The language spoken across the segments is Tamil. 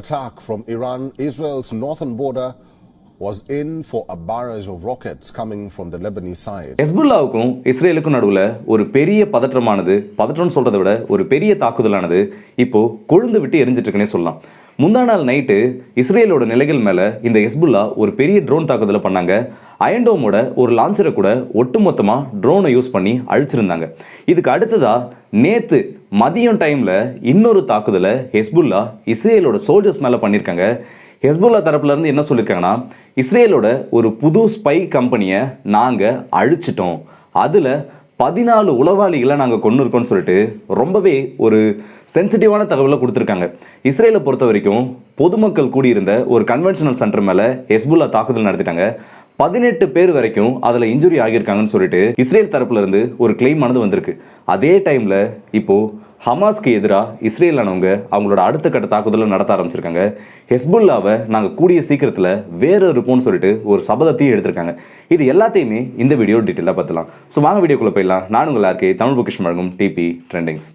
attack from Iran, Israel's northern border was in for a barrage of rockets coming from the Lebanese side. ஹெஸ்புல்லாவுக்கும் இஸ்ரேலுக்கும் நடுவில் ஒரு பெரிய பதற்றமானது பதற்றம்னு சொல்றதை விட ஒரு பெரிய தாக்குதலானது இப்போ கொழுந்து விட்டு எரிஞ்சிட்டு இருக்குன்னே சொல்லலாம். முந்தா நாள் நைட்டு இஸ்ரேலோட நிலைகள் மேலே இந்த ஹெஸ்புல்லா ஒரு பெரிய ட்ரோன் தாக்குதலை பண்ணாங்க. அயன்டோமோட ஒரு லான்ச்சரை கூட ஒட்டுமொத்தமாக ட்ரோனை யூஸ் பண்ணி அழிச்சிருந்தாங்க. இதுக்கு அடுத்ததா நேற்று மதியம் டைமில் இன்னொரு தாக்குதலை ஹெஸ்புல்லா இஸ்ரேலோட சோல்ஜர்ஸ் மேலே பண்ணியிருக்காங்க ஹெஸ்புல்லா தரப்புலேருந்து என்ன சொல்லியிருக்காங்கன்னா இஸ்ரேலோட ஒரு புது ஸ்பை கம்பெனியை நாங்கள் அழிச்சிட்டோம். அதில் பதினாலு உளவாளிகளை நாங்கள் கொண்டு இருக்கோம்னு சொல்லிட்டு ரொம்பவே ஒரு சென்சிட்டிவான தகவலை கொடுத்துருக்காங்க. இஸ்ரேலை பொறுத்த வரைக்கும் பொதுமக்கள் கூடியிருந்த ஒரு கன்வென்ஷனல் சென்டர் மேலே ஹெஸ்புல்லா தாக்குதல் நடத்திட்டாங்க. பதினெட்டு பேர் வரைக்கும் அதில் இன்ஜுரி ஆகியிருக்காங்கன்னு சொல்லிட்டு இஸ்ரேல் தரப்புலேருந்து ஒரு கிளைம் ஆனது வந்திருக்கு. அதே டைமில் இப்போது ஹமாஸ்க்கு எதிராக இஸ்ரேலானவங்க அவங்களோட அடுத்த கட்ட தாக்குதலை நடத்த ஆரம்பிச்சிருக்காங்க. ஹெஸ்புல்லாவை நாங்கள் கூடிய சீக்கிரத்தில் வேறு இருப்போம்னு சொல்லிட்டு ஒரு சபதத்தையும் எடுத்திருக்காங்க. இது எல்லாத்தையுமே இந்த வீடியோ டீட்டெயிலாக பார்த்துலாம் ஸோ வாங்க வீடியோக்குள்ளே போயிடலாம். நான் உங்கள் யாருக்கே தமிழ் பொக்கிஷன் வழங்கும் டிபி ட்ரெண்டிங்ஸ்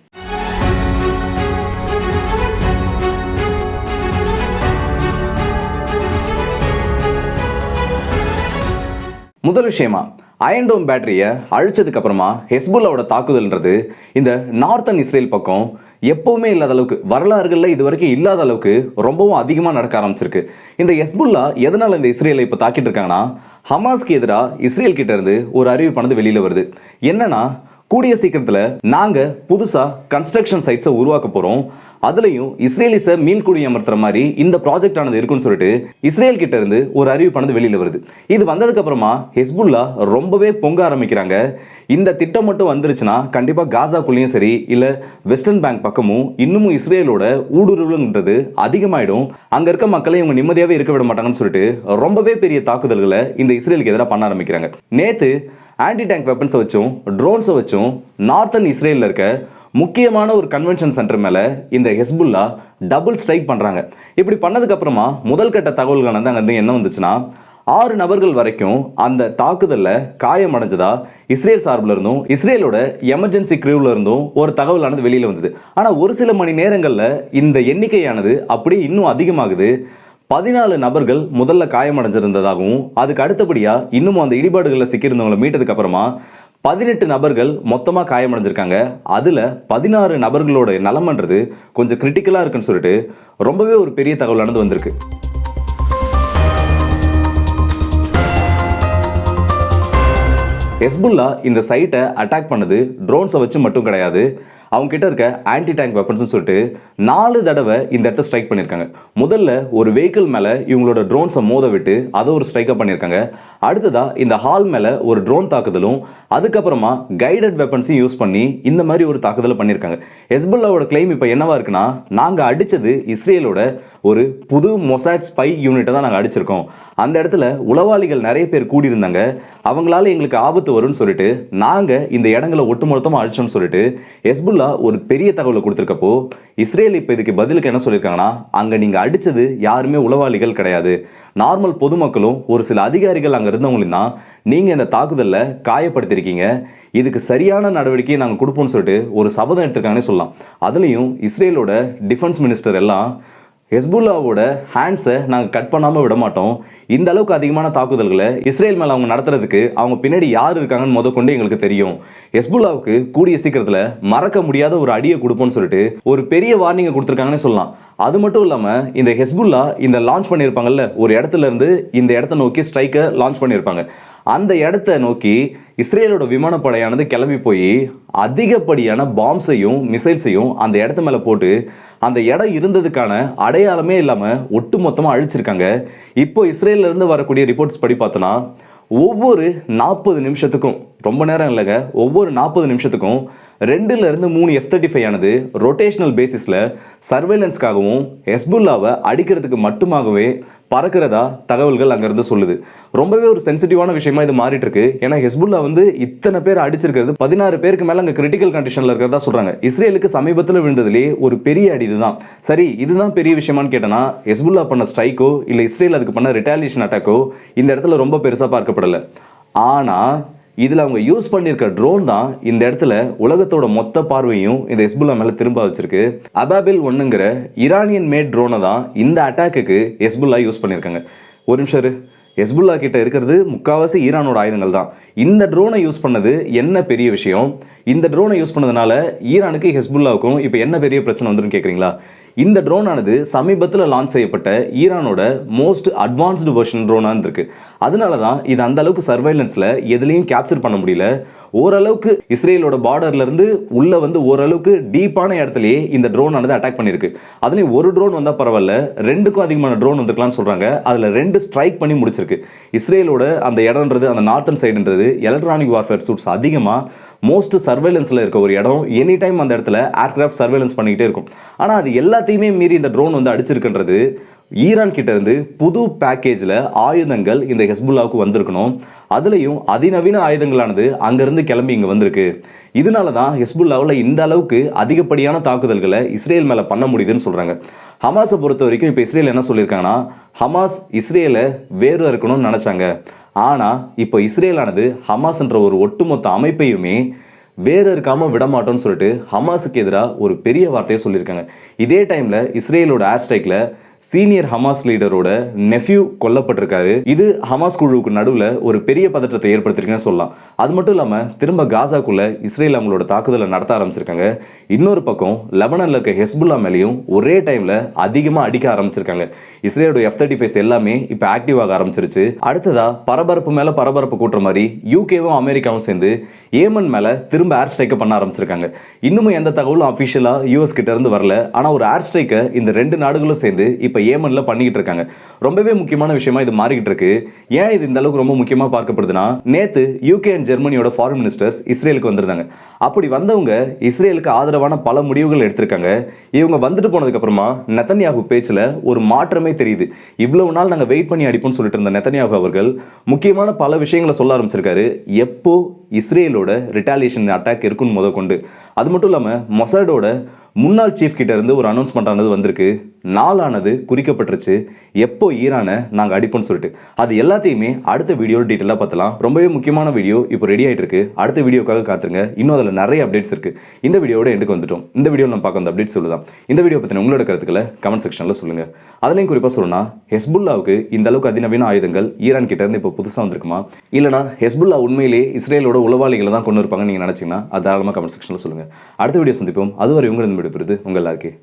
முதல் விஷயமா அயன்டோம் பேட்டரியை அழிச்சதுக்கு அப்புறமா ஹெஸ்புல்லாவோட தாக்குதல்ன்றது இந்த நார்த்தன் இஸ்ரேல் பக்கம் எப்போவுமே இல்லாத அளவுக்கு வரலாறுகளில் இது வரைக்கும் இல்லாத அளவுக்கு ரொம்பவும் அதிகமாக நடக்க ஆரம்பிச்சிருக்கு. இந்த எஸ்புல்லா எதனால் இந்த இஸ்ரேலை இப்போ தாக்கிட்டு இருக்காங்கன்னா ஹமாஸ்க்கு எதிராக இஸ்ரேல் கிட்டேருந்து ஒரு அறிவிப்பானது வெளியில் வருது. என்னன்னா கூடிய சீக்கிரத்தில் நாங்கள் புதுசாக கன்ஸ்ட்ரக்ஷன் சைட்ஸை உருவாக்க போகிறோம் அதுலேயும் இஸ்ரேலிஸை மீன்குடி அமர்த்துற மாதிரி இந்த ப்ராஜெக்ட் ஆனது இருக்குன்னு சொல்லிட்டு இஸ்ரேல் கிட்ட இருந்து ஒரு அறிவிப்பானது வெளியில் வருது. இது வந்ததுக்கப்புறமா ஹெஸ்புல்லா ரொம்பவே பொங்க ஆரம்பிக்கிறாங்க. இந்த திட்டம் மட்டும் வந்துருச்சுன்னா கண்டிப்பாக காசாக்குள்ளேயும் சரி இல்லை வெஸ்டர்ன் பேங்க் பக்கமும் இன்னமும் இஸ்ரேலோட ஊடுருவல்ன்றது அதிகமாயிடும். அங்கே இருக்க மக்களை இவங்க நிம்மதியாகவே இருக்க விட மாட்டாங்கன்னு சொல்லிட்டு ரொம்பவே பெரிய தாக்குதல்களை இந்த இஸ்ரேலுக்கு எதிராக பண்ண ஆரம்பிக்கிறாங்க. நேற்று ஆன்டி டேங்க் வெப்பன்ஸை வச்சும் ட்ரோன்ஸை வச்சும் நார்த்தன் இஸ்ரேலில் இருக்க முக்கியமான ஒரு கன்வென்ஷன் சென்டர் மேலே இந்த ஹெஸ்புல்லா டபுள் ஸ்ட்ரைக் பண்ணுறாங்க இப்படி பண்ணதுக்கப்புறமா முதல் கட்ட தகவல்கள் வந்து அங்கே வந்து என்ன வந்துச்சுன்னா ஆறு நபர்கள் வரைக்கும் அந்த தாக்குதலில் காயமடைஞ்சதா இஸ்ரேல் சார்பில் இருந்தும் இஸ்ரேலோட எமர்ஜென்சி கிரியூவில் இருந்தும் ஒரு தகவலானது வெளியில் வந்தது. ஆனால் ஒரு சில மணி நேரங்களில் இந்த எண்ணிக்கையானது அப்படியே இன்னும் அதிகமாகுது. பதினாலு நபர்கள் முதல்ல காயமடைஞ்சிருந்ததாகவும் அதுக்கு அடுத்தபடியாக இன்னமும் அந்த இடிபாடுகளில் சிக்கியிருந்தவங்களை மீட்டதுக்கு அப்புறமா பதினெட்டு நபர்கள் மொத்தமாக காயமடைஞ்சிருக்காங்க. அதில் பதினாறு நபர்களோட நலமன்றது கொஞ்சம் கிரிட்டிக்கலாக இருக்குன்னு சொல்லிட்டு ரொம்பவே ஒரு பெரிய தகவலானது வந்திருக்கு. ஹெஸ்புல்லா இந்த சைட்டை அட்டாக் பண்ணது ட்ரோன்ஸை வச்சு மட்டும் கிடையாது. அவங்க கிட்ட இருக்க ஆன்டி டேங்க் வெப்பன்ஸ்னு சொல்லிட்டு நாலு தடவை இந்த இடத்த ஸ்ட்ரைக் பண்ணியிருக்காங்க. முதல்ல ஒரு வெஹிக்கிள் மேலே இவங்களோட ட்ரோன்ஸை மோத விட்டு அதை ஒரு ஸ்ட்ரைக்கப் பண்ணியிருக்காங்க. அடுத்ததாக இந்த ஹால் மேலே ஒரு ட்ரோன் தாக்குதலும் அதுக்கப்புறமா கைடட் வெப்பன்ஸையும் யூஸ் பண்ணி இந்த மாதிரி ஒரு தாக்குதலை பண்ணியிருக்காங்க. ஹெஸ்புல்லாவோட கிளைம் இப்போ என்னவா இருக்குன்னா நாங்கள் அடித்தது இஸ்ரேலோட ஒரு புது மொசாட் ஸ்பை யூனிட்டை தான் நாங்கள் அடிச்சிருக்கோம். அந்த இடத்துல உளவாளிகள் நிறைய பேர் கூடியிருந்தாங்க. அவங்களால எங்களுக்கு ஆபத்து வரும்னு சொல்லிட்டு நாங்கள் இந்த இடங்களை ஒட்டுமொத்தமாக அழிச்சோம்னு சொல்லிட்டு ஹெஸ்புல்லா ஒரு பெரிய தகவலை கொடுத்துருக்கப்போ இஸ்ரேல் இப்போ இதுக்கு பதிலுக்கு என்ன சொல்லியிருக்காங்கன்னா அங்கே நீங்கள் அடித்தது யாருமே உளவாளிகள் கிடையாது. நார்மல் பொதுமக்களும் ஒரு சில அதிகாரிகள் அங்கே இருந்தவங்களும் தான் நீங்கள் இந்த தாக்குதலில் காயப்படுத்திருக்கீங்க இதுக்கு சரியான நடவடிக்கையை நாங்கள் கொடுப்போம்னு சொல்லிட்டு ஒரு சபதம் எடுத்திருக்காங்கன்னு சொல்லலாம். அதுலேயும் இஸ்ரேலோட டிஃபென்ஸ் மினிஸ்டர் எல்லாம் ஹெஸ்புல்லாவோட ஹேண்ட்ஸை நாங்கள் கட் பண்ணாமல் விட மாட்டோம். இந்த அளவுக்கு அதிகமான தாக்குதல்களை இஸ்ரேல் மேலே அவங்க நடத்துறதுக்கு அவங்க பின்னாடி யார் இருக்காங்கன்னு முத கொண்டு எங்களுக்கு தெரியும். ஹெஸ்புல்லாவுக்கு கூடிய சீக்கிரத்தில் மறக்க முடியாத ஒரு அடியை கொடுப்போம்னு சொல்லிட்டு ஒரு பெரிய வார்னிங்கை கொடுத்துருக்காங்கன்னு சொல்லலாம். அது மட்டும் இல்லாமல் இந்த ஹெஸ்புல்லா இந்த லான்ச் பண்ணியிருப்பாங்கல்ல ஒரு இடத்துல இருந்து இந்த இடத்த நோக்கி ஸ்ட்ரைக்கை லான்ச் பண்ணியிருப்பாங்க அந்த இடத்த நோக்கி இஸ்ரேலோட விமானப்படையானது கிளம்பி போய் அதிகப்படியான பாம்ஸையும் மிசைல்ஸையும் அந்த இடத்து மேலே போட்டு அந்த இடம் இருந்ததுக்கான அடையாளமே இல்லாமல் ஒட்டு மொத்தமாக அழிச்சிருக்காங்க. இப்போ இஸ்ரேல்ல இருந்து வரக்கூடிய ரிப்போர்ட்ஸ் படி பார்த்தோன்னா ஒவ்வொரு நாற்பது நிமிஷத்துக்கும் ரொம்ப நேரம் இல்லைங்க ஒவ்வொரு நாற்பது நிமிஷத்துக்கும் ரெண்டுலேருந்து மூணு எஃப் தேர்ட்டி ஃபைவ் ஆனது ரொட்டேஷனல் பேசிஸில் சர்வேலன்ஸ்க்காகவும் ஹெஸ்புல்லாவை அடிக்கிறதுக்கு மட்டுமாகவே பறக்கிறதா தகவல்கள் அங்கேருந்து சொல்லுது. ரொம்பவே ஒரு சென்சிட்டிவான விஷயமா இது மாறிட்டு இருக்கு ஏன்னா ஹெஸ்புல்லா வந்து இத்தனை பேர் அடிச்சிருக்கிறது பதினாறு பேருக்கு மேலே அங்கே கிரிட்டிக்கல் கண்டிஷனில் இருக்கிறதா சொல்கிறாங்க இஸ்ரேலுக்கு சமீபத்தில் விழுந்ததுலேயே ஒரு பெரிய அடி இதுதான். சரி இதுதான் பெரிய விஷயமான்னு கேட்டனா ஹெஸ்புல்லா பண்ண ஸ்ட்ரைக்கோ இல்லை இஸ்ரேல் அதுக்கு பண்ண ரிட்டாலியேஷன் அட்டாக்கோ இந்த இடத்துல ரொம்ப பெருசாக பார்க்கப்படலை. ஆனால் இதில் அவங்க யூஸ் பண்ணியிருக்க ட்ரோன் தான் இந்த இடத்துல உலகத்தோட மொத்த பார்வையும் இந்த ஹெஸ்புல்லா மேலே திரும்ப வச்சிருக்கு. அபாபில் ஒன்றுங்கிற ஈரானியன் மேட் ட்ரோனை தான் இந்த அட்டாக்குக்கு ஹெஸ்புல்லா யூஸ் பண்ணியிருக்காங்க ஒரு நிமிஷம் ஹெஸ்புல்லா கிட்ட இருக்கிறது முக்காவாசி ஈரானோட ஆயுதங்கள் தான். இந்த ட்ரோனை யூஸ் பண்ணது என்ன பெரிய விஷயம்? இந்த ட்ரோனை யூஸ் பண்ணதுனால ஈரானுக்கு ஹெஸ்புல்லாவுக்கும் இப்போ என்ன பெரிய பிரச்சனை வந்துரும் கேட்குறீங்களா இந்த ட்ரோன் ஆனது சமீபத்தில் லான்ச் செய்யப்பட்ட ஈரானோட மோஸ்ட் அட்வான்ஸ்டு வெர்ஷன் ட்ரோனாக இருக்கு அதனால தான் இது அந்த அளவுக்கு சர்வைலன்ஸில் எதுலேயும் கேப்சர் பண்ண முடியல. ஓரளவுக்கு இஸ்ரேலோட பார்டர்லேருந்து உள்ளே வந்து ஓரளவுக்கு டீப்பான இடத்துலையே இந்த ட்ரோன் ஆனது அட்டாக் பண்ணியிருக்கு அதுலேயும் ஒரு ட்ரோன் வந்தால் பரவாயில்ல ரெண்டுக்கும் அதிகமான ட்ரோன் வந்துருக்கலாம்னு சொல்கிறாங்க அதில் ரெண்டு ஸ்ட்ரைக் பண்ணி முடிச்சிருக்கு. இஸ்ரேலோட அந்த இடம்ன்றது அந்த நார்த்தன் சைடுன்றது எலக்ட்ரானிக் வார்ஃபேர் சூட்ஸ் அதிகமாக மோஸ்ட் சர்வேலன்ஸில் இருக்க ஒரு இடம் எனி டைம் அந்த இடத்துல ஏர்கிராஃப்ட் சர்வேலன்ஸ் பண்ணிக்கிட்டே இருக்கும். ஆனால் அது எல்லாத்தையுமே மீறி இந்த ட்ரோன் வந்து அடிச்சிருக்குன்றது ஈரான் கிட்டேருந்து புது பேக்கேஜில் ஆயுதங்கள் இந்த ஹெஸ்புல்லாவுக்கு வந்திருக்கணும். அதுலேயும் அதிநவீன ஆயுதங்களானது அங்கேருந்து கிளம்பி இங்கே வந்திருக்கு. இதனால தான் ஹெஸ்புல்லாவில் இந்த அளவுக்கு அதிகப்படியான தாக்குதல்களை இஸ்ரேல் மேலே பண்ண முடியுதுன்னு சொல்கிறாங்க ஹமாஸை பொறுத்த வரைக்கும் இப்போ இஸ்ரேல் என்ன சொல்லியிருக்காங்கன்னா ஹமாஸ் இஸ்ரேலை வேறு இருக்கணும்னு நினச்சாங்க. ஆனால் இப்போ இஸ்ரேலானது ஹமாஸ்ன்ற ஒரு ஒட்டுமொத்த அமைப்பையுமே வேறு இருக்காமல் விடமாட்டோம்னு சொல்லிட்டு ஹமாஸுக்கு எதிராக ஒரு பெரிய வார்த்தையை சொல்லியிருக்காங்க. இதே டைமில் இஸ்ரேலோட ஏர் ஸ்ட்ரைக்கில் சீனியர் ஹமாஸ் லீடரோட நெஃப்யூ கொல்லப்பட்டிருக்காரு. இது ஹமாஸ் குழுவுக்கு நடுவில் ஒரு பெரிய பதற்றத்தை ஏற்படுத்திருக்குன்னு சொல்லலாம். அது மட்டும் இல்லாமல் திரும்ப காசாக்குள்ள இஸ்ரேல் அவங்களோட தாக்குதலை நடத்த ஆரம்பிச்சிருக்காங்க. இன்னொரு பக்கம் லெபனனில் இருக்க ஹெஸ்புல்லா மேலேயும் ஒரே டைமில் அதிகமாக அடிக்க ஆரம்பிச்சிருக்காங்க. இஸ்ரேலோட எஃப் தேர்ட்டி ஃபைவ்ஸ் எல்லாமே இப்போ ஆக்டிவ் ஆக ஆரம்பிச்சிருச்சு. அடுத்ததாக பரபரப்பு மேலே பரபரப்பு கூட்டுற மாதிரி யூகேவும் அமெரிக்காவும் சேர்ந்து ஏமன் மேலே திரும்ப ஏர் ஸ்ட்ரைக்கை பண்ண ஆரம்பிச்சிருக்காங்க. இன்னும் எந்த தகவலும் அஃபிஷியலாக யூஎஸ் கிட்டேருந்து வரல. ஆனால் ஒரு ஏர் ஸ்ட்ரைக்கை இந்த ரெண்டு நாடுகளும் சேர்ந்து இப்போ ஏமனில் பண்ணிக்கிட்டு இருக்காங்க. ரொம்பவே முக்கியமான விஷயமா இது மாறிக்கிட்டு இருக்கு. ஏன் இது இந்த அளவுக்கு ரொம்ப முக்கியமாக பார்க்கப்படுதுன்னா நேற்று யூகே அண்ட் ஜெர்மனியோட ஃபாரின் மினிஸ்டர்ஸ் இஸ்ரேலுக்கு வந்திருந்தாங்க. அப்படி வந்தவங்க இஸ்ரேலுக்கு ஆதரவான பல முடிவுகள் எடுத்திருக்காங்க. இவங்க வந்துட்டு போனதுக்கப்புறமா நெத்தன்யாகு பேச்சில் ஒரு மாற்றமே தெரியுது. இவ்வளவு நாள் நாங்கள் வெயிட் பண்ணி அடிப்போம்னு சொல்லிட்டு இருந்த நெத்தன்யாகு அவர்கள் முக்கியமான பல விஷயங்களை சொல்ல ஆரம்பிச்சிருக்காரு. எப்போ இஸ்ரேலோட ரிட்டாலியேஷன் அட்டாக் இருக்குன்னு முத கொண்டு அது மட்டும் இல்லாமல் மொசாடோட முன்னாள் சீஃப் கிட்ட இருந்து ஒரு அனௌன்ஸ்மெண்ட் ஆனது வந்திருக்கு. நாளானது குறிக்கப்பட்டுருச்சு. எப்போ ஈரானை நாங்கள் அடிப்போம்னு சொல்லிட்டு. அது எல்லாத்தையுமே அடுத்த வீடியோ டீட்டெயிலாக பார்த்தலாம். ரொம்பவே முக்கியமான வீடியோ இப்போ ரெடி ஆகிட்டு இருக்கு அடுத்த வீடியோக்காக காத்துருங்க. இன்னும் அதில் நிறைய அப்டேட்ஸ் இருக்குது இந்த வீடியோட எனக்கு வந்துட்டோம். இந்த வீடியோ நம்ம பார்க்க வந்த அப்டேட்ஸ் சொல்லுதான். இந்த வீடியோ பற்றின உங்களோட கருத்துக்களை கமெண்ட் செக்ஷனில் சொல்லுங்கள் அதுலேயும் குறிப்பாக சொல்லணும்னா ஹெஸ்புல்லாவுக்கு இந்த அளவுக்கு அதிநவீன ஆயுதங்கள் ஈரான் கிட்டேருந்து இப்போ புதுசாக வந்திருக்குமா? இல்லைனா ஹெஸ்புல்லா உண்மையிலேயே இஸ்ரேலோட உளவாளிகளை தான் கொண்டு இருப்பாங்கன்னு நீங்கள் நினச்சிங்கன்னா அது தாராளமாக கமெண்ட் செக்ஷனில் சொல்லுங்கள் அடுத்த வீடியோ சந்திப்போம். அதுவரை உங்களிடம் விடுபெறுது உங்கள் எல்லாருக்கே